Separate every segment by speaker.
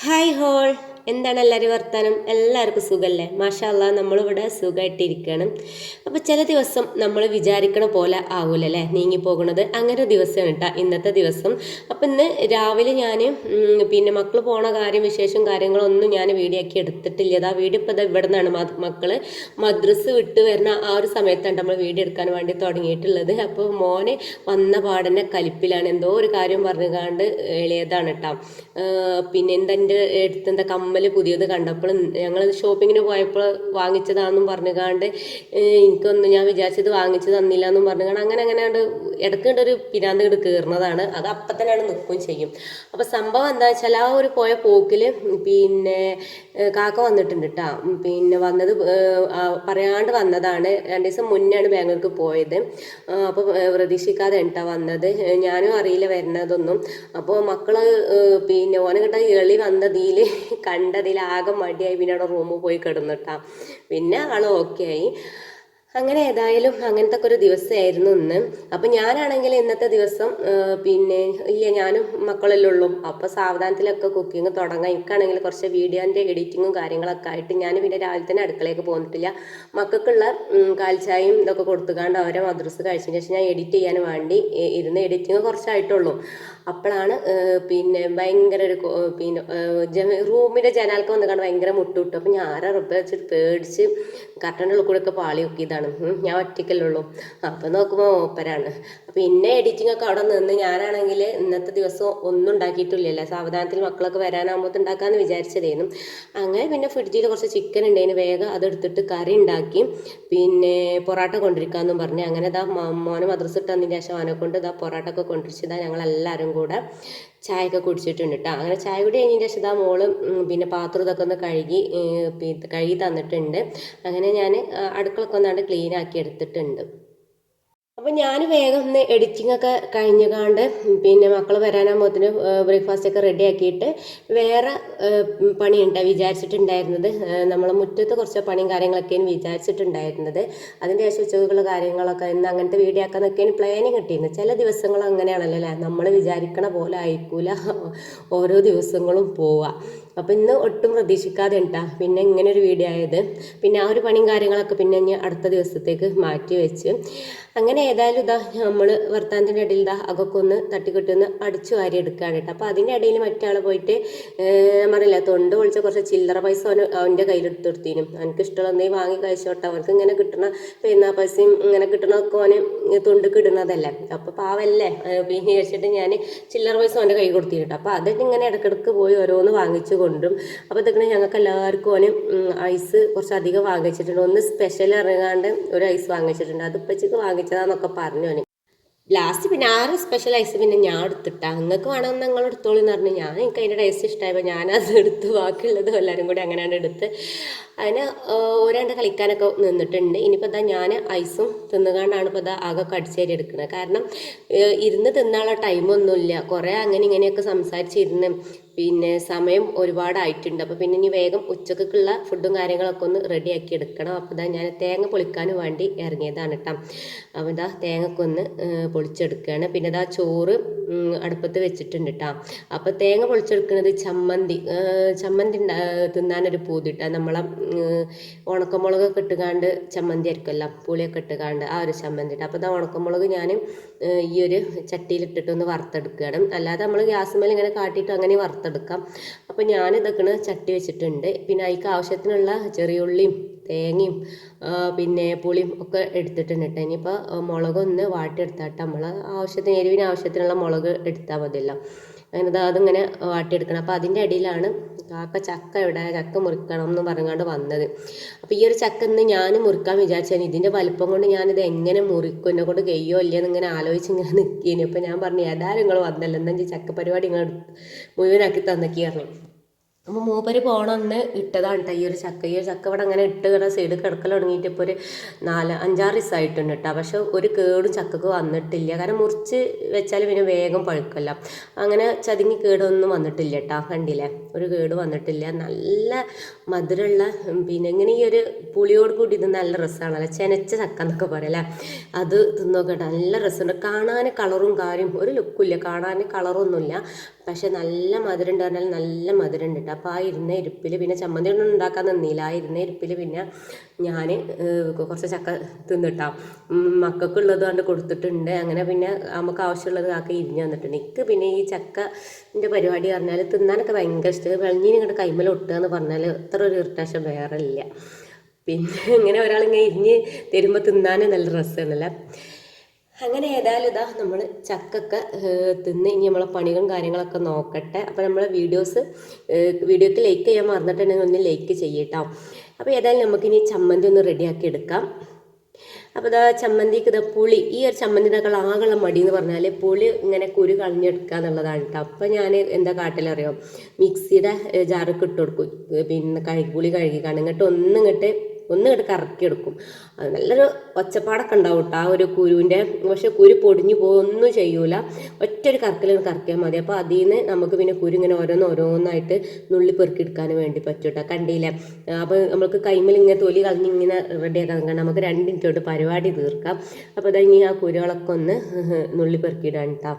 Speaker 1: Hi all, എന്താണ് എല്ലാവരും വർത്താനം? എല്ലാവർക്കും സുഖമല്ലേ മാഷാല്ല നമ്മളിവിടെ സുഖമായിട്ടിരിക്കുകയാണ്. അപ്പോൾ ചില ദിവസം നമ്മൾ വിചാരിക്കണ പോലെ ആവൂലല്ലേ? പോകുന്നത് അങ്ങനെ ഒരു ദിവസമാണ് കേട്ടോ ഇന്നത്തെ ദിവസം. അപ്പം ഇന്ന് രാവിലെ ഞാൻ പിന്നെ മക്കൾ പോണ കാര്യം വിശേഷം കാര്യങ്ങളൊന്നും ഞാൻ വീഡിയോ ആക്കി എടുത്തിട്ടില്ല. അതാ വീഡിയോ ഇപ്പോൾ ഇവിടെ നിന്നാണ് മക്കൾ മദ്രസ് വിട്ട് വരുന്ന ആ ഒരു സമയത്താണ് നമ്മൾ വീഡിയോ എടുക്കാൻ വേണ്ടി തുടങ്ങിയിട്ടുള്ളത്. അപ്പോൾ മോനെ വന്ന പാടന്നെ കലിപ്പിലാണ്. എന്തോ ഒരു കാര്യം പറഞ്ഞുകാണ്ട് എളിയതാണ് കേട്ടോ. പിന്നെ എന്തെന്റെ അടുത്ത് എന്താ കമ്മൽ പുതിയത് കണ്ടപ്പോൾ ഞങ്ങൾ ഷോപ്പിങ്ങിന് പോയപ്പോൾ വാങ്ങിച്ചതാണെന്നും പറഞ്ഞുകാണ്ട് എനിക്കൊന്നും ഞാൻ വിചാരിച്ചത് വാങ്ങിച്ചു തന്നില്ല എന്നും പറഞ്ഞുകൊണ്ട് അങ്ങനെ അങ്ങനെ കണ്ട് ഇടയ്ക്ക് ഒരു പിരാന്ത് ഇങ്ങോട്ട് കയറുന്നതാണ് അത് അപ്പത്തന്നെയാണ് നിൽക്കുകയും ചെയ്യും. അപ്പോൾ സംഭവം എന്താ വെച്ചാൽ ആ ഒരു പോയ പോക്കിൽ പിന്നെ കാക്ക വന്നിട്ടുണ്ട് കേട്ടോ പിന്നെ വന്നത് പറയാണ്ട് വന്നതാണ്. രണ്ട് ദിവസം മുന്നെയാണ് ബാംഗ്ലൂർക്ക് പോയത്. അപ്പോൾ പ്രതീക്ഷിക്കാതെ കേട്ടോ വന്നത്. ഞാനും അറിയില്ല വരുന്നതൊന്നും. അപ്പോൾ മക്കൾ പിന്നെ ഓനെ കിട്ടാൻ എളി വന്നതിൽ കണ്ടതിൽ ആകെ മടിയായി. പിന്നെ അവിടെ റൂമിൽ പോയി കിടന്നിട്ടാ. പിന്നെ ആൾ ഓക്കെ ആയി. അങ്ങനെ ഏതായാലും അങ്ങനത്തെ ഒരു ദിവസമായിരുന്നു ഇന്ന്. അപ്പം ഞാനാണെങ്കിൽ ഇന്നത്തെ ദിവസം പിന്നെ ഇല്ല ഞാനും മക്കളെല്ലാം ഉള്ളൂ. അപ്പോൾ സാവധാനത്തിലൊക്കെ കുക്കിംഗ് തുടങ്ങാം. എനിക്കാണെങ്കിൽ കുറച്ച് വീഡിയോന്റെ എഡിറ്റിങ്ങും കാര്യങ്ങളൊക്കെ ആയിട്ട് ഞാൻ പിന്നെ രാവിലെ തന്നെ അടുക്കളയ്ക്ക് പോന്നിട്ടില്ല. മക്കൾക്കുള്ള കാൽച്ചായും ഇതൊക്കെ കൊടുത്തുകൊണ്ട് അവരെ മദ്രസ് കഴിച്ചതിന് ശേഷം ഞാൻ എഡിറ്റ് ചെയ്യാൻ വേണ്ടി ഇരുന്ന് എഡിറ്റിങ് കുറച്ചായിട്ടുള്ളൂ. അപ്പോഴാണ് പിന്നെ ഭയങ്കര ഒരു പിന്നെ റൂമിന്റെ ജനാൽക്ക് വന്നു കാണാൻ ഭയങ്കര മുട്ടുവിട്ടു അപ്പം ഞാൻ ആരാ റബ്ബ വെച്ചിട്ട് പേടിച്ച് കർട്ടന്റെ ഉള്ളിൽ കൂടെ ഒക്കെ പാളി നോക്കിയതാണ് ഞാൻ ഒറ്റയ്ക്കല്ലുള്ളൂ അപ്പം നോക്കുമ്പോൾ ഓപ്പരാണ് പിന്നെ എഡിറ്റിംഗ് ഒക്കെ അവിടെ നിന്ന് ഞാനാണെങ്കിൽ ഇന്നത്തെ ദിവസം ഒന്നും ഉണ്ടാക്കിയിട്ടില്ലല്ലോ. സാവധാനത്തിൽ മക്കളൊക്കെ വരാനാകുമ്പോൾ ഉണ്ടാക്കാമെന്ന് വിചാരിച്ചതേനു. അങ്ങനെ പിന്നെ ഫ്രിഡ്ജിൽ കുറച്ച് ചിക്കൻ ഉണ്ടായിരുന്നു വേഗം അതെടുത്തിട്ട് കറി ഉണ്ടാക്കി പിന്നെ പൊറോട്ട കൊണ്ടിരിക്കാമെന്നും പറഞ്ഞ്. അങ്ങനെ ഇതാ മോനെ മദ്രസ് ഇട്ടതിന് ശേഷം അവനെ കൊണ്ട് ഇതാ പൊറാട്ട ഒക്കെ കൊണ്ടിരിച്ചതാ ഞങ്ങളെല്ലാവരും കൂടെ ചായ ഒക്കെ കുടിച്ചിട്ടുണ്ട് കേട്ടോ അങ്ങനെ ചായ കുടി കഴിഞ്ഞതിന് ശേഷം ഇതാ മോൾ പിന്നെ പാത്രം ഇതൊക്കെ ഒന്ന് കഴുകി കഴുകി തന്നിട്ടുണ്ട്. അങ്ങനെ ഞാൻ അടുക്കളൊക്കെ ഒന്നാണ്ട് ക്ലീൻ ആക്കി എടുത്തിട്ടുണ്ട്. അപ്പം ഞാൻ വേഗം ഒന്ന് എഡിറ്റിംഗ് ഒക്കെ കഴിഞ്ഞുകാണ്ട് പിന്നെ മക്കൾ വരാനാകുമ്പോൾ ബ്രേക്ക്ഫാസ്റ്റ് ഒക്കെ റെഡി ആക്കിയിട്ട് വേറെ പണിയുണ്ട് വിചാരിച്ചിട്ടുണ്ടായിരുന്നത്. നമ്മൾ മുറ്റത്ത് കുറച്ച് പണിയും കാര്യങ്ങളൊക്കെയാണ് വിചാരിച്ചിട്ടുണ്ടായിരുന്നത്. അതിന്റെ ശേഷം കാര്യങ്ങളൊക്കെ ഇന്ന് അങ്ങനത്തെ വീഡിയോ ആക്കാന്നൊക്കെയാണ് പ്ലാനിങ് കിട്ടിയിരുന്നത് ചില ദിവസങ്ങൾ അങ്ങനെയാണല്ലോ അല്ലേ? നമ്മൾ വിചാരിക്കണ പോലെ ആയിക്കൂല. ഓരോ ദിവസങ്ങളും പോവുക അപ്പോൾ ഇന്ന് ഒട്ടും പ്രതീക്ഷിക്കാതെ ഉണ്ടാ പിന്നെ ഇങ്ങനെ ഒരു വീഡിയോ ആയത്. പിന്നെ ആ ഒരു പണിയും കാര്യങ്ങളൊക്കെ പിന്നെ ഇനി അടുത്ത ദിവസത്തേക്ക് മാറ്റി വെച്ച്. അങ്ങനെ ഏതായാലും ഇതാ നമ്മൾ വർത്താനത്തിന്റെ ഇടയിൽ ഇതാ അകൊക്കെ ഒന്ന് തട്ടിക്കെട്ടി ഒന്ന് അടിച്ചു വാരി എടുക്കുകയാണ് കേട്ടോ. അപ്പോൾ അതിന്റെ ഇടയിൽ മറ്റാൾ പോയിട്ട് പറയില്ല തൊണ്ട് പൊളിച്ച കുറച്ച് ചില്ലറ പൈസ അവന് അവന്റെ കയ്യിലെടുത്ത് കൊടുത്തിനും. അവനക്ക് ഇഷ്ടമുള്ള എന്തെങ്കിലും വാങ്ങി കഴിച്ചോട്ടെ. അവനക്ക് ഇങ്ങനെ കിട്ടണ പെരുന്നാ പൈസയും ഇങ്ങനെ കിട്ടണമൊക്കെ അവന് തൊണ്ടക്ക് ഇടുന്നതല്ലേ. അപ്പോൾ പാവല്ലേ. പിന്നെ കഴിച്ചിട്ട് ഞാൻ ചില്ലറ പൈസ അവന്റെ കൈ കൊടുത്തിട്ടോ അപ്പോൾ അതിട്ട് ഇങ്ങനെ ഇടക്കിടക്ക് പോയി ഓരോന്ന് വാങ്ങിച്ചു കൊണ്ടും. അപ്പോൾ ഇതൊക്കെ ഞങ്ങൾക്ക് എല്ലാവർക്കും അവന് ഐസ് കുറച്ചധികം വാങ്ങിച്ചിട്ടുണ്ട്. ഒന്ന് സ്പെഷ്യൽ ഇറങ്ങാണ്ട് ഒരു ഐസ് വാങ്ങിച്ചിട്ടുണ്ട്. അത് വാങ്ങിച്ചതാന്നൊക്കെ പറഞ്ഞു അവന് ലാസ്റ്റ് പിന്നെ ആറ് സ്പെഷ്യൽ ഐസ് പിന്നെ ഞാൻ എടുത്തിട്ടാ. നിങ്ങൾക്ക് വേണമെന്ന് നിങ്ങൾ എടുത്തോളൂ എന്ന് പറഞ്ഞു ഞാൻ എനിക്ക് അതിന്റെ ടേസ്റ്റ് ഇഷ്ടമായപ്പോൾ ഞാനത് എടുത്ത് ബാക്കിയുള്ളതും എല്ലാവരും കൂടി അങ്ങനെയാണ് എടുത്ത്. അതിന് ഒരാണ്ട് കളിക്കാനൊക്കെ നിന്നിട്ടുണ്ട്. ഇനിയിപ്പോൾ ഇതാ ഞാൻ ഐസും തിന്നുകൊണ്ടാണ് ഇപ്പോൾ ഇതാ ആകെ കടിച്ചേരി എടുക്കുന്നത് കാരണം ഇരുന്ന് തിന്നാനുള്ള ടൈമൊന്നുമില്ല കുറേ അങ്ങനെ ഇങ്ങനെയൊക്കെ സംസാരിച്ചിരുന്ന്. പിന്നെ സമയം ഒരുപാടായിട്ടുണ്ട്. അപ്പോൾ പിന്നെ ഇനി വേഗം ഉച്ചക്കുള്ള ഫുഡും കാര്യങ്ങളൊക്കെ ഒന്ന് റെഡിയാക്കി എടുക്കണം. അപ്പോൾ ഇതാ ഞാൻ തേങ്ങ പൊളിക്കാൻ വേണ്ടി ഇറങ്ങിയതാണ് കേട്ടോ അപ്പോൾ ഇതാ തേങ്ങയൊക്കെ ഒന്ന് പൊളിച്ചെടുക്കുകയാണ്. പിന്നെ ഇതാ ചോറ് അടുപ്പത്ത് വെച്ചിട്ടുണ്ട് കേട്ടോ അപ്പോൾ തേങ്ങ പൊളിച്ചെടുക്കുന്നത് ചമ്മന്തി ചമ്മന്തി തിന്നാനൊരു പൂതിട്ടാ. നമ്മളെ ഉണക്കമുളകൊക്കെ ഇട്ടുകാണ്ട് ചമ്മന്തി ആയിരിക്കുമല്ലോ പുളിയൊക്കെ ഇട്ടുകാണ്ട് ആ ഒരു ചമ്മന്തി ഇട്ട് അപ്പോൾ ഇതാ ഉണക്കമുളക് ഞാൻ ഈ ഒരു ചട്ടിയിലിട്ടിട്ട് ഒന്ന് വറുത്തെടുക്കുകയാണ്. അല്ലാതെ നമ്മൾ ഗ്യാസ് മേലെ ഇങ്ങനെ കാട്ടിയിട്ട് അങ്ങനെ വറുത്തെടുക്കാം അപ്പോൾ ഞാൻ ഇതൊക്കെ ചട്ടി വെച്ചിട്ടുണ്ട്. പിന്നെ അതിക്ക് ആവശ്യത്തിനുള്ള ചെറിയ ഉള്ളിയും തേങ്ങയും പിന്നെ പുളിയും ഒക്കെ എടുത്തിട്ടുണ്ട്. കേട്ടോ ഇനിയിപ്പോൾ മുളകൊന്ന് വാട്ടിയെടുത്താട്ട് നമ്മൾ ആവശ്യത്തിന് എരിവിന് ആവശ്യത്തിനുള്ള മുളക് എടുത്താൽ മതിയല്ലോ. അങ്ങനെ അതിങ്ങനെ വാട്ടിയെടുക്കണം. അപ്പോൾ അതിന്റെ ഇടയിലാണ് കാക്ക ചക്ക ഇവിടെ ചക്ക മുറിക്കണം എന്ന് പറഞ്ഞുകൊണ്ട് വന്നത്. അപ്പോൾ ഈ ഒരു ചക്ക ഇന്ന് ഞാൻ മുറിക്കാൻ വിചാരിച്ചാൽ ഇതിന്റെ വലിപ്പം കൊണ്ട് ഞാനിത് എങ്ങനെ മുറിക്കും? എന്നെ കൊണ്ട് കഴിയോ ഇല്ലയെന്ന് ഇങ്ങനെ ആലോചിച്ച് ഇങ്ങനെ നിൽക്കേനു അപ്പോൾ ഞാൻ പറഞ്ഞു ഏതായാലും നിങ്ങൾ വന്നല്ലോ. എന്താ ചക്ക പരിപാടി നിങ്ങൾ മുഴുവനാക്കി തന്നേക്കി പറഞ്ഞു. അപ്പോൾ മൂപ്പര് പോണന്ന് ഇട്ടതാണ് കേട്ടോ ഈ ഒരു ചക്ക. ഈ ഒരു ചക്ക ഇവിടെ അങ്ങനെ ഇട്ട് കിട സൈഡ് കിടക്കൽ തുടങ്ങിയിട്ട് ഇപ്പോൾ ഒരു നാല് അഞ്ചാറ് ദിവസമായിട്ടുണ്ട് കേട്ടോ പക്ഷെ ഒരു കേടും ചക്കക്ക് വന്നിട്ടില്ല. കാരണം മുറിച്ച് വെച്ചാൽ പിന്നെ വേഗം പഴുക്കല്ല. അങ്ങനെ ചതുങ്ങി കേടൊന്നും വന്നിട്ടില്ല കേട്ടോ കണ്ടില്ലേ? ഒരു കേട് വന്നിട്ടില്ല. നല്ല മധുരമുള്ള പിന്നെ ഇങ്ങനെ ഈ ഒരു പുളിയോട് കൂടി ഇത് നല്ല രസമാണല്ലോ ചെനച്ച ചക്ക എന്നൊക്കെ പറയല്ലേ അത് തിന്നോക്കട്ടെ നല്ല രസമുണ്ട്. കാണാൻ കളറും കാര്യം ഒരു ലുക്കില്ല കാണാൻ കളറൊന്നുമില്ല. പക്ഷെ നല്ല മധുരം ഉണ്ട് പറഞ്ഞാൽ നല്ല മധുരം ഉണ്ട് അപ്പോൾ ആ ഇരുന്ന ഇരിപ്പിൽ പിന്നെ ചമ്മന്തി ഒന്നും ഉണ്ടാക്കാൻ നിന്നില്ല. ആ ഇരുന്ന ഇരിപ്പിൽ പിന്നെ ഞാൻ കുറച്ച് ചക്ക തിന്നിട്ടാം. മക്കൾക്കുള്ളത് കൊണ്ട് കൊടുത്തിട്ടുണ്ട്. അങ്ങനെ പിന്നെ നമുക്ക് ആവശ്യമുള്ളത് ആക്കി ഇരിഞ്ഞ് തന്നിട്ടുണ്ട് എനിക്ക് പിന്നെ ഈ ചക്കന്റെ പരിപാടി പറഞ്ഞാൽ തിന്നാനൊക്കെ ഭയങ്കര ഇഷ്ടം. വെളിഞ്ഞിന് ഇങ്ങോട്ട് കൈമല ഒട്ടുക എന്ന് പറഞ്ഞാൽ അത്ര ഒരു ഇറിറ്റേഷൻ വേറെ ഇല്ല പിന്നെ ഇങ്ങനെ ഒരാളിങ്ങനെ ഇരിഞ്ഞ് തരുമ്പോൾ തിന്നാനും നല്ല രസമാണല്ലേ അങ്ങനെ ഏതായാലും ഇതാ നമ്മൾ ചക്കൊക്കെ തിന്ന് ഇനി നമ്മളെ പണികളും കാര്യങ്ങളൊക്കെ നോക്കട്ടെ. അപ്പോൾ നമ്മളെ വീഡിയോസ് വീഡിയോക്ക് ലൈക്ക് ചെയ്യാൻ മറന്നിട്ടുണ്ടെങ്കിൽ ഒന്ന് ലൈക്ക് ചെയ്യട്ടോ. അപ്പോൾ ഏതായാലും നമുക്കിനി ചമ്മന്തി ഒന്ന് റെഡിയാക്കി എടുക്കാം. അപ്പോൾ ഇതാ ചമ്മന്തിക്ക് ഇതാ പുളി ഈ ഒരു ചമ്മന്തിനേക്കാൾ ആകെയുള്ള മടി എന്ന് പറഞ്ഞാൽ പുളി ഇങ്ങനെ കുരു കളഞ്ഞെടുക്കുക എന്നുള്ളതാണ് കേട്ടോ അപ്പോൾ ഞാൻ എന്താ കാട്ടിലറിയാം? മിക്സിയുടെ ജാറൊക്കെ ഇട്ട് കൊടുക്കും. പിന്നെ പുളി കഴുകി കാണും. എന്നിട്ട് ഒന്നും ഇങ്ങോട്ട് ഒന്ന് ഇങ്ങോട്ട് കറക്കി എടുക്കും അത് നല്ലൊരു ഒച്ചപ്പാടൊക്കെ ഉണ്ടാവും കേട്ടോ ആ ഒരു കുരുവിന്റെ പക്ഷെ കുരു പൊടിഞ്ഞു പോകുമൊന്നും ചെയ്യൂല. ഒറ്റ ഒരു കറക്കൽ കറക്കിയാൽ മതി. അപ്പോൾ അതിൽ നിന്ന് നമുക്ക് പിന്നെ കുരു ഇങ്ങനെ ഓരോന്ന് ഓരോന്നായിട്ട് നുള്ളി പെറുക്കിയെടുക്കാൻ വേണ്ടി പറ്റും കേട്ടോ കണ്ടില്ലേ? അപ്പോൾ നമുക്ക് കൈമൽ ഇങ്ങനെ തൊലി കളഞ്ഞ് ഇങ്ങനെ റെഡിയാക്കാൻ കാരണം നമുക്ക് രണ്ട് മിനിറ്റ് കൊണ്ട് പരിപാടി തീർക്കാം. അപ്പോൾ ഇതാ ഇനി ആ കുരുകളൊക്കെ ഒന്ന് നുള്ളി പെറുക്കിയിടാൻ കേട്ടോ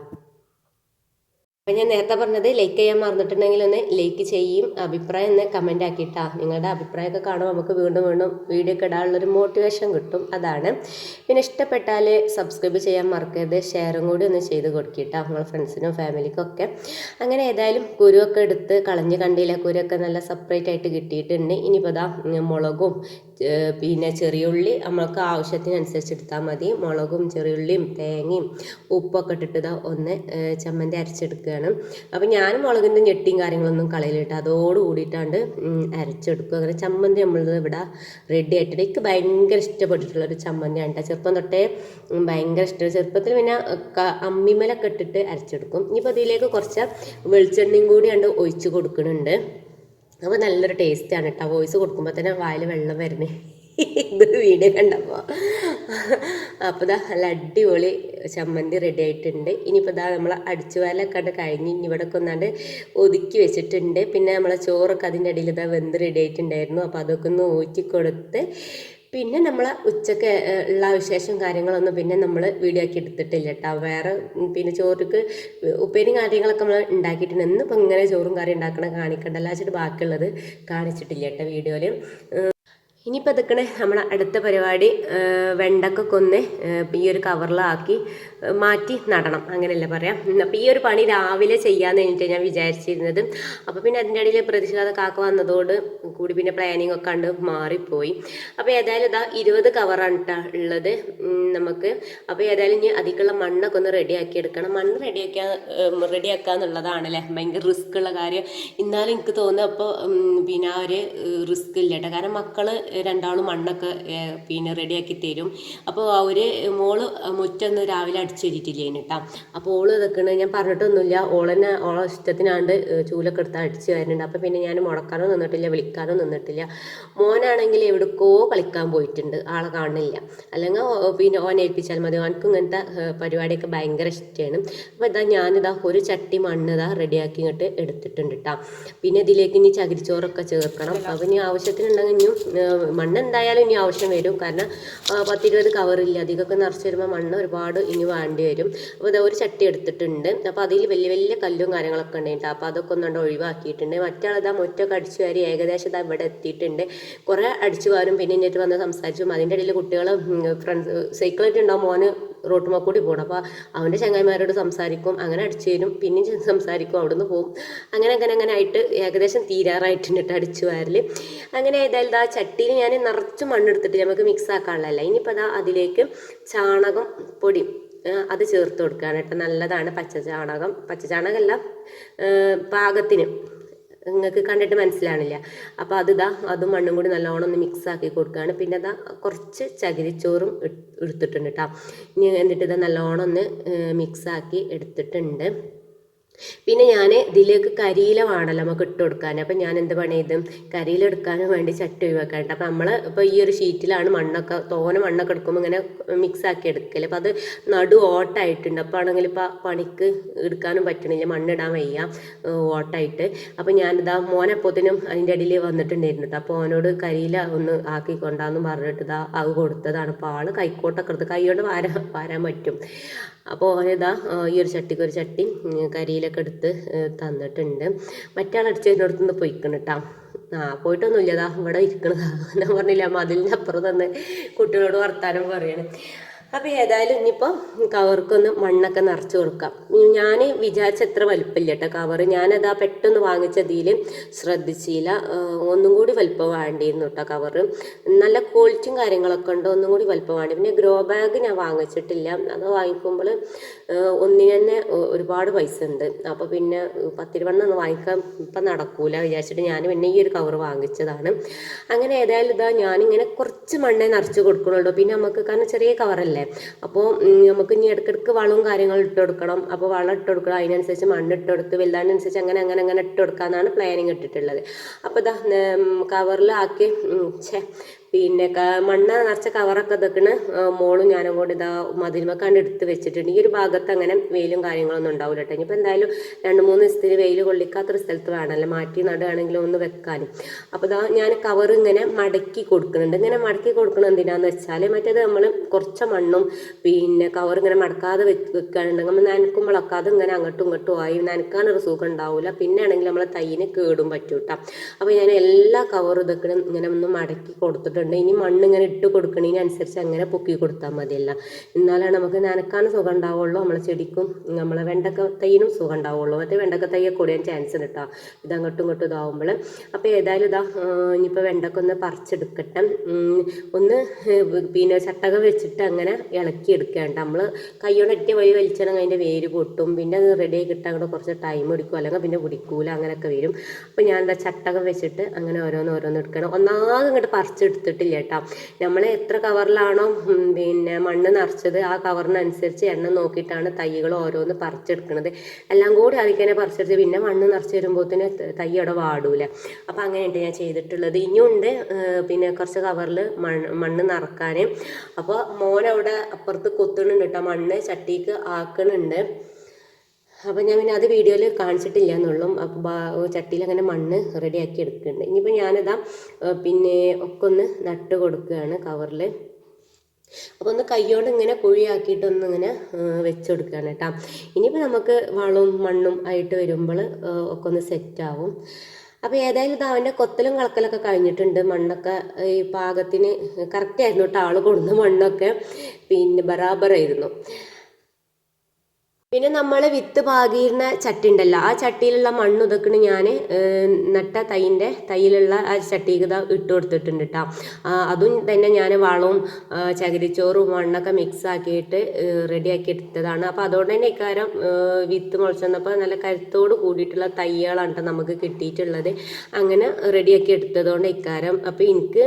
Speaker 1: അപ്പം ഞാൻ നേരത്തെ പറഞ്ഞത് ലൈക്ക് ചെയ്യാൻ മറന്നിട്ടുണ്ടെങ്കിൽ ഒന്ന് ലൈക്ക് ചെയ്യും അഭിപ്രായം ഒന്ന് കമന്റ് ആക്കിയിട്ടാ. നിങ്ങളുടെ അഭിപ്രായമൊക്കെ കാണുമ്പോൾ നമുക്ക് വീണ്ടും വീണ്ടും വീഡിയോ ഒക്കെ ഇടാനുള്ളൊരു മോട്ടിവേഷൻ കിട്ടും. അതാണ്. പിന്നെ ഇഷ്ടപ്പെട്ടാൽ സബ്സ്ക്രൈബ് ചെയ്യാൻ മറക്കരുത്. ഷെയറും കൂടി ഒന്ന് ചെയ്ത് കൊടുക്കിട്ടാ നമ്മളെ ഫ്രണ്ട്സിനും ഫാമിലിക്കും ഒക്കെ. അങ്ങനെ ഏതായാലും കുരുവൊക്കെ എടുത്ത് കളഞ്ഞ് കണ്ടില്ല? കുരുവൊക്കെ നല്ല സെപ്പറേറ്റ് ആയിട്ട് കിട്ടിയിട്ടുണ്ട്. ഇനിയിപ്പോൾ ഉം, മുളകും പിന്നെ ചെറിയുള്ളി നമ്മൾക്ക് ആവശ്യത്തിനനുസരിച്ച് എടുത്താൽ മതി. മുളകും ചെറിയുള്ളിയും തേങ്ങയും ഉപ്പൊക്കെ ഇട്ടിട്ട് ഒന്ന് ചമ്മന്തി അരച്ചെടുക്കുകയാണ്. അപ്പം ഞാൻ മുളകിന്റെ ഞെട്ടിയും കാര്യങ്ങളൊന്നും കളയിലിട്ട് അതോട് കൂടിയിട്ടാണ്ട് അരച്ചെടുക്കുക അരച്ചെടുക്കും. അങ്ങനെ ചമ്മന്തി നമ്മൾ ഇവിടെ റെഡി ആയിട്ടുണ്ട്. എനിക്ക് ഭയങ്കര ഇഷ്ടപ്പെട്ടിട്ടുള്ള ഒരു ചമ്മന്തിയാണ് കേട്ടോ ചെറുപ്പം തൊട്ടേ ഭയങ്കര ഇഷ്ടം. ചെറുപ്പത്തിൽ പിന്നെ അമ്മിമലൊക്കെ ഇട്ടിട്ട് അരച്ചെടുക്കും. ഇനിയിപ്പോൾ അതിലേക്ക് കുറച്ച് വെളിച്ചെണ്ണയും കൂടി കണ്ട് ഒഴിച്ച് കൊടുക്കുന്നുണ്ട്. അപ്പോൾ നല്ലൊരു ടേസ്റ്റാണ് കേട്ടോ വോയിസ് കൊടുക്കുമ്പോൾ തന്നെ വായിൽ വെള്ളം വരുന്നേ. ഇതൊരു വീഡിയോ കണ്ടപ്പോൾ അപ്പോൾ ഇതാ നല്ല അടിപൊളി ചമ്മന്തി റെഡി ആയിട്ടുണ്ട്. ഇനിയിപ്പോൾ ഇതാ നമ്മൾ അടിച്ചുവാലൊക്കെ കണ്ട് കഴിഞ്ഞ് ഇനി ഇവിടെ ഒന്നാണ്ട് ഒതുക്കി വെച്ചിട്ടുണ്ട്. പിന്നെ നമ്മളെ ചോറൊക്കെ അതിന്റെ ഇടയിൽ ഇതാ വെന്ത് റെഡി ആയിട്ടുണ്ടായിരുന്നു. അപ്പോൾ അതൊക്കെ ഒന്ന് ഊറ്റി കൊടുത്ത് പിന്നെ നമ്മൾ ഉച്ചയ്ക്ക് ഉള്ള വിശേഷം കാര്യങ്ങളൊന്നും പിന്നെ നമ്മൾ വീഡിയോ ആക്കി എടുത്തിട്ടില്ല കേട്ടോ വേറെ പിന്നെ ചോറുക്ക് ഉപ്പേരിയും കാര്യങ്ങളൊക്കെ നമ്മൾ ഉണ്ടാക്കിയിട്ടുണ്ട്. ഇന്നിപ്പോൾ ഇങ്ങനെ ചോറും കറി ഉണ്ടാക്കണ കാണിക്കണ്ടല്ലോ വെച്ചിട്ട് ബാക്കിയുള്ളത് കാണിച്ചിട്ടില്ല കേട്ടോ വീഡിയോയിൽ ഇനിയിപ്പോൾ ഇതൊക്കെ നമ്മുടെ അടുത്ത പരിപാടി. ആ, വെണ്ടക്ക കൊന്ന് ഈ ഒരു കവറിലാക്കി മാറ്റി നടണം. അങ്ങനെയല്ല പറയാം? അപ്പോൾ ഈ ഒരു പണി രാവിലെ ചെയ്യാമെന്ന് കഴിഞ്ഞിട്ട് ഞാൻ വിചാരിച്ചിരുന്നത്. അപ്പോൾ പിന്നെ അതിന്റെ ഇടയിൽ പ്രതിഷേധ കാക്ക വന്നതോട് കൂടി പിന്നെ പ്ലാനിങ് ഒക്കെ കണ്ട് മാറിപ്പോയി. അപ്പോൾ ഏതായാലും ഇതാ ഇരുപത് കവറാണ് ഉള്ളത്. നമുക്ക് അപ്പോൾ ഏതായാലും ഇനി അധികമുള്ള മണ്ണൊക്കെ ഒന്ന് റെഡിയാക്കി എടുക്കണം. മണ്ണ് റെഡിയാക്കാൻ റെഡിയാക്കുക എന്നുള്ളതാണല്ലേ ഭയങ്കര റിസ്ക് ഉള്ള കാര്യം. എന്നാലും എനിക്ക് തോന്നുന്നു അപ്പോൾ പിന്നെ ആ ഒരു റിസ്ക് ഇല്ല കേട്ടോ കാരണം മക്കൾ രണ്ടാളും മണ്ണൊക്കെ പിന്നെ റെഡിയാക്കി തരും. അപ്പോൾ അവർ മോൾ മുറ്റൊന്ന് രാവിലെ അടിച്ചൊരിട്ടില്ലേന് കേട്ടോ അപ്പോൾ ഓൾ ഇതൊക്കെയാണ് ഞാൻ പറഞ്ഞിട്ടൊന്നുമില്ല. ഓളെന്നെ ഓളെ ഇഷ്ടത്തിനാണ്ട് ചൂലൊക്കെ എടുത്ത് അടിച്ച് വരുന്നുണ്ട്. അപ്പോൾ പിന്നെ ഞാൻ മുടക്കാനോ നിന്നിട്ടില്ല വിളിക്കാനോ നിന്നിട്ടില്ല. മോനാണെങ്കിൽ എവിടേക്കോ കളിക്കാൻ പോയിട്ടുണ്ട്. ആളെ കാണുന്നില്ല. അല്ലെങ്കിൽ പിന്നെ ഓൻ ഏൽപ്പിച്ചാൽ മതി. ഓനക്ക് ഇങ്ങനത്തെ പരിപാടിയൊക്കെ ഭയങ്കര ഇഷ്ടമാണ് അപ്പോൾ ഇതാ ഞാനിതാ ഒരു ചട്ടി മണ്ണ് ഇതാ റെഡിയാക്കി ഇങ്ങോട്ട് എടുത്തിട്ടുണ്ട് കേട്ടോ പിന്നെ ഇതിലേക്ക് ഇനി ചകിരിച്ചോറൊക്കെ ചേർക്കണം. അപ്പോൾ ഇനി ആവശ്യത്തിനുണ്ടെങ്കിൽ ഇനിയും മണ്ണ് എന്തായാലും ഇനി ആവശ്യം വരും. കാരണം പത്തിരുപത് കവറില്ല അധികമൊക്കെ നിറച്ച് വരുമ്പോൾ മണ്ണ് ഒരുപാട് ഇനി വേണ്ടി വരും. അപ്പോൾ ഇതാ ഒരു ചട്ടി എടുത്തിട്ടുണ്ട്. അപ്പോൾ അതിൽ വലിയ വലിയ കല്ലും കാര്യങ്ങളൊക്കെ ഉണ്ടായിട്ടുണ്ട് അപ്പോൾ അതൊക്കെ ഒന്നുകൊണ്ട് ഒഴിവാക്കിയിട്ടുണ്ട്. മറ്റാളിതാ മുറ്റൊക്കെ അടിച്ചു വാരി ഏകദേശം ഇതാ ഇവിടെ എത്തിയിട്ടുണ്ട്. കുറേ അടിച്ചു വാരും. പിന്നെ എന്നിട്ട് വന്ന് സംസാരിച്ചു. അതിന്റെ ഇടയിൽ കുട്ടികൾ ഫ്രണ്ട്സ് സൈക്കിളൊക്കെ ഉണ്ടാവും മോന് റോട്ടുമ്മ കൂടി പോകണം അപ്പോൾ അവന്റെ ചങ്ങായിമാരോട് സംസാരിക്കും. അങ്ങനെ അടിച്ചു തരും പിന്നെയും സംസാരിക്കും. അവിടുന്ന് പോകും അങ്ങനെ അങ്ങനെ അങ്ങനെ ആയിട്ട് ഏകദേശം തീരാറായിട്ടുണ്ട് അടിച്ചു വാരൽ അങ്ങനെ ഏതായാലും ആ ചട്ടിയിൽ ഞാൻ നിറച്ച് മണ്ണെടുത്തിട്ട് നമുക്ക് മിക്സ് ആക്കാനുള്ളതല്ല. ഇനിയിപ്പോൾ അതാ അതിലേക്ക് ചാണകം പൊടി അത് ചേർത്ത് കൊടുക്കുകയാണ് കേട്ടോ. നല്ലതാണ് പച്ച ചാണകം. പച്ച ചാണകമല്ല പാകത്തിന്. നിങ്ങൾക്ക് കണ്ടിട്ട് മനസ്സിലാണില്ല അപ്പോൾ അത് ഇതാ അതും മണ്ണും കൂടി നല്ലോണം ഒന്ന് മിക്സ് ആക്കി കൊടുക്കുകയാണ്. പിന്നെ അതാ കുറച്ച് ചകിരിച്ചോറും എടുത്തിട്ടുണ്ട് കേട്ടോ. ഇനി എന്നിട്ട് ഇത് നല്ലോണം ഒന്ന് മിക്സ് ആക്കി എടുത്തിട്ടുണ്ട്. പിന്നെ ഞാൻ ഇതിലേക്ക് കരിയില വേണമല്ലോ നമുക്ക് ഇട്ട് കൊടുക്കാൻ അപ്പം ഞാൻ എന്ത് പണി ചെയ്തും? കരിയില എടുക്കാൻ വേണ്ടി ചട്ടി ഒഴിവാക്കാനുണ്ട്. അപ്പം നമ്മൾ ഇപ്പോൾ ഈ ഒരു ഷീറ്റിലാണ് മണ്ണൊക്കെ തോന മണ്ണൊക്കെ എടുക്കുമ്പോൾ ഇങ്ങനെ മിക്സ് ആക്കി എടുക്കൽ അപ്പം അത് നടു ഓട്ടായിട്ടുണ്ട്. അപ്പോൾ ആണെങ്കിൽ ഇപ്പോൾ പണിക്ക് എടുക്കാനും പറ്റണില്ല. മണ്ണിടാൻ വയ്യ ഓട്ടായിട്ട്. അപ്പം ഞാനിതാ മോനെപ്പോത്തിനും അതിന്റെ അടിയിൽ വന്നിട്ടുണ്ടായിരുന്നു അപ്പോൾ ഓനോട് കരിയില ഒന്ന് ആക്കി കൊണ്ടാന്ന് പറഞ്ഞിട്ട് ഇതാ അത് കൊടുത്തതാണ്. അപ്പോൾ ആൾ കൈക്കോട്ടൊക്കെ എടുത്ത് കൈ കൊണ്ട് വാരാൻ പറ്റും. അപ്പോൾ ഓനിതാ ഈ ഒരു ചട്ടിക്ക് ഒരു ചട്ടി കരിയിലൊക്കെ എടുത്ത് തന്നിട്ടുണ്ട്. മറ്റാൾ അടിച്ചതിനടുത്ത് നിന്ന് പൊയ്ക്കണം കേട്ടോ ആ പോയിട്ടൊന്നുമില്ല അതാ ഇവിടെ ഇരിക്കണതാ. ഞാൻ പറഞ്ഞില്ല മതിലിന്റെ അപ്പുറം തന്നെ കുട്ടികളോട് വർത്താനം പറയണം. അപ്പോൾ ഏതായാലും ഇനിയിപ്പോൾ കവർക്കൊന്ന് മണ്ണൊക്കെ നിറച്ച് കൊടുക്കാം. ഞാൻ വിചാരിച്ച എത്ര വലിപ്പമില്ല കേട്ടോ കവർ ഞാനതാ പെട്ടെന്ന് വാങ്ങിച്ചതിൽ ശ്രദ്ധിച്ചില്ല. ഒന്നും കൂടി വലിപ്പം വേണ്ടിയിരുന്നു കേട്ടോ കവർ നല്ല ക്വാളിറ്റിയും കാര്യങ്ങളൊക്കെ ഉണ്ട്. ഒന്നും കൂടി വലിപ്പം വേണ്ടി. പിന്നെ ഗ്രോ ബാഗ് ഞാൻ വാങ്ങിച്ചിട്ടില്ല. അത് വാങ്ങിക്കുമ്പോൾ ഒന്നിന് തന്നെ ഒരുപാട് പൈസ ഉണ്ട്. അപ്പോൾ പിന്നെ പത്തിരുവണ്ണം ഒന്ന് വാങ്ങിക്കാൻ ഇപ്പം നടക്കൂല. വിചാരിച്ചിട്ട് ഞാൻ പിന്നെ ഈ ഒരു കവർ വാങ്ങിച്ചതാണ്. അങ്ങനെ ഏതായാലും ഇതാ ഞാനിങ്ങനെ കുറച്ച് മണ്ണേ നിറച്ച് കൊടുക്കണുള്ളൂ. പിന്നെ നമുക്ക് കാരണം ചെറിയ കവറല്ലേ. അപ്പോൾ നമുക്ക് ഇനി ഇടയ്ക്കിടയ്ക്ക് വളവും കാര്യങ്ങളും ഇട്ട് കൊടുക്കണം. അപ്പോൾ വളം ഇട്ട് കൊടുക്കണം. അതിനനുസരിച്ച് മണ്ണ് ഇട്ട് കൊടുത്ത് വലുതാനനുസരിച്ച് അങ്ങനെ അങ്ങനെ അങ്ങനെ ഇട്ട് കൊടുക്കാന്നാണ് പ്ലാനിങ് ഇട്ടിട്ടുള്ളത്. അപ്പോൾ ഇതാ കവറിലാക്കി ഛേ പിന്നെ മണ്ണ് നിറച്ച കവറൊക്കെ ഇതൊക്കെയാണ് മോളും ഞാനും കൂടി ഇതാ മതിൽമക്കാണ്ട് എടുത്ത് വെച്ചിട്ടുണ്ട്. ഈ ഒരു ഭാഗത്ത് അങ്ങനെ വെയിലും കാര്യങ്ങളൊന്നും ഉണ്ടാവില്ല കേട്ടോ ഇനിയിപ്പോൾ എന്തായാലും രണ്ട് മൂന്ന് ദിവസത്തിന് വെയിൽ കൊള്ളിക്കാത്തൊരു സ്ഥലത്ത് വേണമല്ലോ മാറ്റി നടുകയാണെങ്കിലും ഒന്ന് വെക്കാനും അപ്പോൾ ഇതാ ഞാൻ കവർ ഇങ്ങനെ മടക്കി കൊടുക്കുന്നുണ്ട്. ഇങ്ങനെ മടക്കി കൊടുക്കണം എന്തിനാന്ന് വെച്ചാൽ മറ്റേത് നമ്മൾ കുറച്ച് മണ്ണും പിന്നെ കവർ ഇങ്ങനെ മടക്കാതെ വെക്കുകയാണെന്നുണ്ടെങ്കിൽ നമ്മൾ നനക്കുമ്പോഴൊക്കെ അത് ഇങ്ങനെ അങ്ങോട്ടും ഇങ്ങോട്ടും ആയി നനക്കാനൊരു സുഖം ഉണ്ടാവില്ല പിന്നെ ആണെങ്കിൽ നമ്മളെ തൈന് കേടും പറ്റൂട്ടാ. അപ്പോൾ ഞാൻ എല്ലാ കവറും ഇതൊക്കെ ഇങ്ങനെ ഒന്ന് മടക്കി കൊടുത്തിട്ടുണ്ട് ഇനി മണ്ണ് ഇങ്ങനെ ഇട്ട് കൊടുക്കണതിനനുസരിച്ച് അങ്ങനെ പൊക്കി കൊടുത്താൽ മതിയല്ല. എന്നാലാണ് നമുക്ക് നനക്കാനും സുഖം ഉണ്ടാവുള്ളൂ. നമ്മളെ ചെടിക്കും നമ്മളെ വെണ്ടക്ക തൈനും സുഖം ഉണ്ടാവുള്ളൂ. മറ്റേ വെണ്ടക്ക തൈയൊക്കെ കൂടിയാൻ ചാൻസ് ഉണ്ട് കേട്ടോ ഇത് അങ്ങോട്ടും ഇങ്ങോട്ടും ഇതാവുമ്പോൾ അപ്പോൾ ഏതായാലും ഇതാ ഇനിയിപ്പോൾ വെണ്ടക്ക ഒന്ന് പറിച്ചെടുക്കട്ടെ. ഒന്ന് പിന്നെ ചട്ടകം വെച്ചിട്ട് അങ്ങനെ ഇളക്കി എടുക്കേണ്ട നമ്മൾ കൈയോടെ ഒറ്റ വഴി വലിച്ചാണെങ്കിൽ അതിന്റെ വേര് പൊട്ടും. പിന്നെ അത് റെഡി ആയി കിട്ടാൻ കൂടെ കുറച്ച് ടൈം എടുക്കും. അല്ലെങ്കിൽ പിന്നെ പിടിക്കൂല. അങ്ങനെയൊക്കെ വരും. അപ്പോൾ ഞാൻ എന്താ ചട്ടകം വെച്ചിട്ട് അങ്ങനെ ഓരോന്ന് ഓരോന്ന് എടുക്കണം. ഒന്നാകെ ഇങ്ങോട്ട് പറിച്ചെടുത്തിട്ടില്ല കേട്ടോ. നമ്മൾ എത്ര കവറിലാണോ പിന്നെ മണ്ണ് നിറച്ചത് ആ കവറിനനുസരിച്ച് എണ്ണം നോക്കിയിട്ടാണ് തൈകൾ ഓരോന്ന് പറിച്ചെടുക്കുന്നത് എല്ലാം കൂടി അതിൽ തന്നെ പറിച്ചെടുത്ത് പിന്നെ മണ്ണ് നിറച്ച് വരുമ്പോഴത്തേന് തൈ അവിടെ വാടൂല. അപ്പം അങ്ങനെയുണ്ട് ഞാൻ ചെയ്തിട്ടുള്ളത്. ഇനിയുണ്ട് പിന്നെ കുറച്ച് കവറിൽ മണ്ണ് മണ്ണ് നിറക്കാൻ അപ്പോൾ മോനവിടെ അപ്പുറത്ത് കൊത്തുന്നുണ്ട് കേട്ടോ. മണ്ണ് ചട്ടിക്ക് ആക്കണുണ്ട്. അപ്പോൾ ഞാൻ പിന്നെ അത് വീഡിയോയിൽ കാണിച്ചിട്ടില്ല എന്നുള്ളൂ അപ്പോൾ ചട്ടിയിൽ അങ്ങനെ മണ്ണ് റെഡിയാക്കി എടുക്കുന്നുണ്ട്. ഇനിയിപ്പോൾ ഞാനിതാ പിന്നെ ഒക്കെ ഒന്ന് നട്ട് കൊടുക്കുകയാണ് കവറിൽ അപ്പോൾ ഒന്ന് കൈയോണ്ട് ഇങ്ങനെ കുഴിയാക്കിയിട്ട് ഒന്ന് ഇങ്ങനെ വെച്ച് കൊടുക്കുകയാണ് കേട്ടോ. ഇനിയിപ്പോൾ നമുക്ക് വളവും മണ്ണും ആയിട്ട് വരുമ്പോൾ ഒക്കെ ഒന്ന് സെറ്റാവും അപ്പോൾ ഏതായാലും ഇത് അവന്റെ കൊത്തലും കളക്കലൊക്കെ കഴിഞ്ഞിട്ടുണ്ട്. മണ്ണൊക്കെ ഈ പാകത്തിന് കറക്റ്റ് ആയിരുന്നു കേട്ടോ. ആൾ കൊടുന്ന മണ്ണൊക്കെ. പിന്നെ ബറാബറായിരുന്നു പിന്നെ നമ്മൾ വിത്ത് പാകിയിരുന്ന ചട്ടി ഉണ്ടല്ലോ ആ ചട്ടിയിലുള്ള മണ്ണ് ഇതൊക്കെ ഞാൻ നട്ട തൈന്റെ തൈയിലുള്ള ആ ചട്ടിക്ക് ഇട്ട് കൊടുത്തിട്ടുണ്ട് കേട്ടോ അതും തന്നെ ഞാൻ വളവും ചകിരിച്ചോറും മണ്ണൊക്കെ മിക്സ് ആക്കിയിട്ട് റെഡിയാക്കി എടുത്തതാണ്. അപ്പോൾ അതുകൊണ്ട് തന്നെ ഇക്കാരം വിത്ത് വിത്ത് മുളച്ചപ്പോൾ നല്ല കരുത്തോട് കൂടിയിട്ടുള്ള തൈകളാണ് ട്ടോ നമുക്ക് കിട്ടിയിട്ടുള്ളത്. അങ്ങനെ റെഡിയാക്കി എടുത്തതുകൊണ്ട് ഇക്കാരം. അപ്പോൾ എനിക്ക്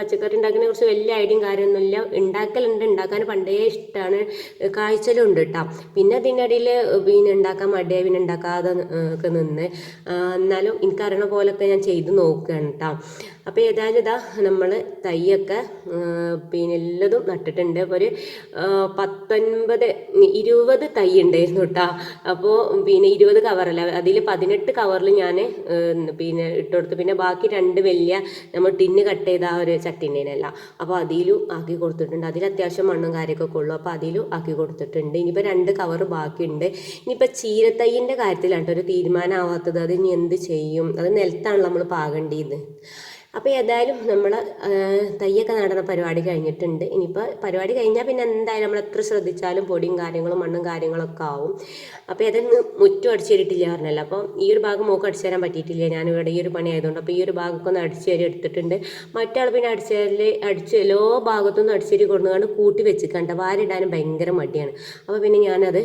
Speaker 1: പച്ചക്കറി ഉണ്ടാക്കുന്നതിനെ കുറച്ച് വലിയ ഐഡിയയും കാര്യമൊന്നുമില്ല. ഉണ്ടാക്കലുണ്ട് ഉണ്ടാക്കാൻ പണ്ടേ ഇഷ്ടമാണ് കാഴ്ചലുണ്ട് കേട്ടോ പിന്നെ അതിന്റെ ഇടയിൽ പിന്നെ ഉണ്ടാക്കാൻ മടിയായി പിന്നെ ഉണ്ടാക്കാതെ ഒക്കെ നിന്ന്. എന്നാലും എനിക്കറിയണ പോലൊക്കെ ഞാൻ ചെയ്ത് നോക്കുകയാണ് കേട്ടോ അപ്പോൾ ഏതായാലും ഇതാ നമ്മൾ തൈയൊക്കെ പിന്നെ എല്ലാതും നട്ടിട്ടുണ്ട്. ഒരു പത്തൊൻപത് ഇരുപത് തൈ ഉണ്ടായിരുന്നു കേട്ടോ അപ്പോൾ പിന്നെ ഇരുപത് കവറല്ല അതിൽ പതിനെട്ട് കവറിൽ ഞാൻ പിന്നെ ഇട്ട് കൊടുത്തു. പിന്നെ ബാക്കി രണ്ട് വലിയ നമ്മൾ ടിന്ന് കട്ട് ചെയ്ത ആ ഒരു ചട്ടിന്റെനല്ല അപ്പോൾ അതിലും ആക്കി കൊടുത്തിട്ടുണ്ട്. അതിൽ അത്യാവശ്യം മണ്ണും കാര്യമൊക്കെ ഉള്ളൂ അപ്പോൾ അതിലും ആക്കി കൊടുത്തിട്ടുണ്ട്. ഇനിയിപ്പോൾ രണ്ട് കവർ ബാക്കിയുണ്ട്. ഇനിയിപ്പോൾ ചീരത്തൈന്റെ കാര്യത്തിലാണ് കേട്ടോ ഒരു തീരുമാനമാവാത്തത്. അത് ഇനി എന്ത് ചെയ്യും? അത് നിലത്താണ് നമ്മൾ പാകേണ്ടത് അപ്പോൾ ഏതായാലും നമ്മൾ തയ്യൊക്കെ നടന്ന പരിപാടി കഴിഞ്ഞിട്ടുണ്ട്. ഇനിയിപ്പോൾ പരിപാടി കഴിഞ്ഞാൽ പിന്നെ എന്തായാലും നമ്മൾ എത്ര ശ്രദ്ധിച്ചാലും പൊടിയും കാര്യങ്ങളും മണ്ണും കാര്യങ്ങളൊക്കെ ആവും. അപ്പോൾ ഏതെന്ന് മുറ്റും അടിച്ചേരിട്ടില്ല പറഞ്ഞല്ലോ. അപ്പോൾ ഈ ഒരു ഭാഗം മൂക്ക് അടിച്ചു തരാൻ പറ്റിയിട്ടില്ല. ഞാൻ ഇവിടെ ഈ ഒരു പണി ആയതുകൊണ്ട് അപ്പോൾ ഈ ഒരു ഭാഗമൊക്കെ ഒന്ന് അടിച്ചേരി എടുത്തിട്ടുണ്ട്. മറ്റാൾ പിന്നെ അടിച്ചേരി അടിച്ച് എല്ലാ അടിച്ചു അടിച്ചേരി കൊണ്ടുകൊണ്ട് കൂട്ടി വെച്ചിക്കണ്ട വാരിടാനും ഭയങ്കര മടിയാണ്. അപ്പോൾ പിന്നെ ഞാനത്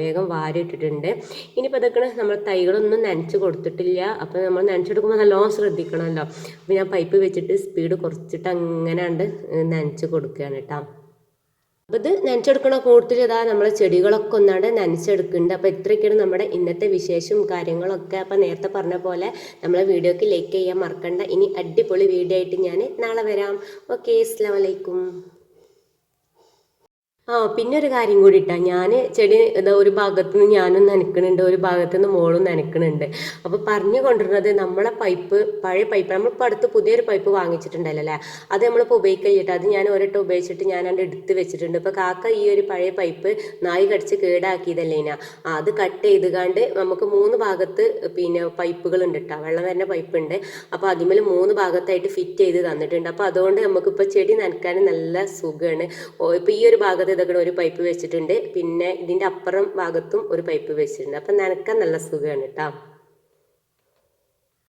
Speaker 1: വേഗം വാരിയിട്ടിട്ടുണ്ട്. ഇനിയിപ്പോൾ ഇതൊക്കെ നമ്മൾ തൈകളൊന്നും നനച്ച് കൊടുത്തിട്ടില്ല. അപ്പോൾ നമ്മൾ നനച്ചെടുക്കുമ്പോൾ നല്ലോണം ശ്രദ്ധിക്കണമല്ലോ. അപ്പോൾ ഞാൻ പൈപ്പ് വെച്ചിട്ട് സ്പീഡ് കുറച്ചിട്ട് അങ്ങനെ ഉണ്ട് നനച്ച് കൊടുക്കുകയാണ് കേട്ടോ അപ്പോൾ ഇത് നനച്ചെടുക്കണ? കൂട്ടത്തിൽ ഇതാ നമ്മളെ ചെടികളൊക്കെ ഒന്നാണ്ട് നനച്ചെടുക്കുന്നുണ്ട്. അപ്പോൾ ഇത്രയൊക്കെയാണ് നമ്മുടെ ഇന്നത്തെ വിശേഷവും കാര്യങ്ങളൊക്കെ. അപ്പോൾ നേരത്തെ പറഞ്ഞ പോലെ നമ്മളെ വീഡിയോക്ക് ലൈക്ക് ചെയ്യാൻ മറക്കണ്ട. ഇനി അടിപൊളി വീഡിയോ ആയിട്ട് ഞാൻ നാളെ വരാം. ഓക്കെ അസ്സാം വലൈക്കും ആ പിന്നെ ഒരു കാര്യം കൂടി ഇട്ടാ ഞാൻ ചെടി ഇതാ ഒരു ഭാഗത്ത് നിന്ന് ഞാനും നനക്കണുണ്ട് ഒരു ഭാഗത്ത് നിന്ന് മോളും നനക്കണുണ്ട് അപ്പോൾ പറഞ്ഞു കൊണ്ടിരുന്നത് നമ്മളെ പൈപ്പ് പഴയ പൈപ്പ് നമ്മളിപ്പോൾ അടുത്ത് പുതിയൊരു പൈപ്പ് വാങ്ങിച്ചിട്ടുണ്ടല്ലോ അല്ലേ? അത് നമ്മളിപ്പോൾ ഉപയോഗിക്കില്ല അത് ഞാൻ ഒരിട്ട് ഉപയോഗിച്ചിട്ട് ഞാൻ അത് എടുത്ത് വെച്ചിട്ടുണ്ട്. ഇപ്പോൾ കാക്ക ഈ ഒരു പഴയ പൈപ്പ് നായി കടിച്ച് കേടാക്കിയതല്ലേ ഇനാ? അത് കട്ട് ചെയ്ത് കണ്ട് നമുക്ക് മൂന്ന് ഭാഗത്ത് പിന്നെ പൈപ്പുകൾ ഉണ്ട് കേട്ടോ. വെള്ളം വരുന്ന പൈപ്പ് ഉണ്ട് അപ്പോൾ അതിമേൽ മൂന്ന് ഭാഗത്തായിട്ട് ഫിറ്റ് ചെയ്ത് തന്നിട്ടുണ്ട്. അപ്പോൾ അതുകൊണ്ട് നമുക്ക് നമുക്കിപ്പോൾ ചെടി നനക്കാൻ നല്ല സുഖമാണ് ഇപ്പോൾ ഈ ഒരു ഭാഗത്ത് ഇതൊക്കെ ഒരു പൈപ്പ് വെച്ചിട്ടുണ്ട്. പിന്നെ ഇതിന്റെ അപ്പുറം ഭാഗത്തും ഒരു പൈപ്പ് വെച്ചിട്ടുണ്ട്. അപ്പം നനക്കാൻ നല്ല സുഖമാണ് കേട്ടോ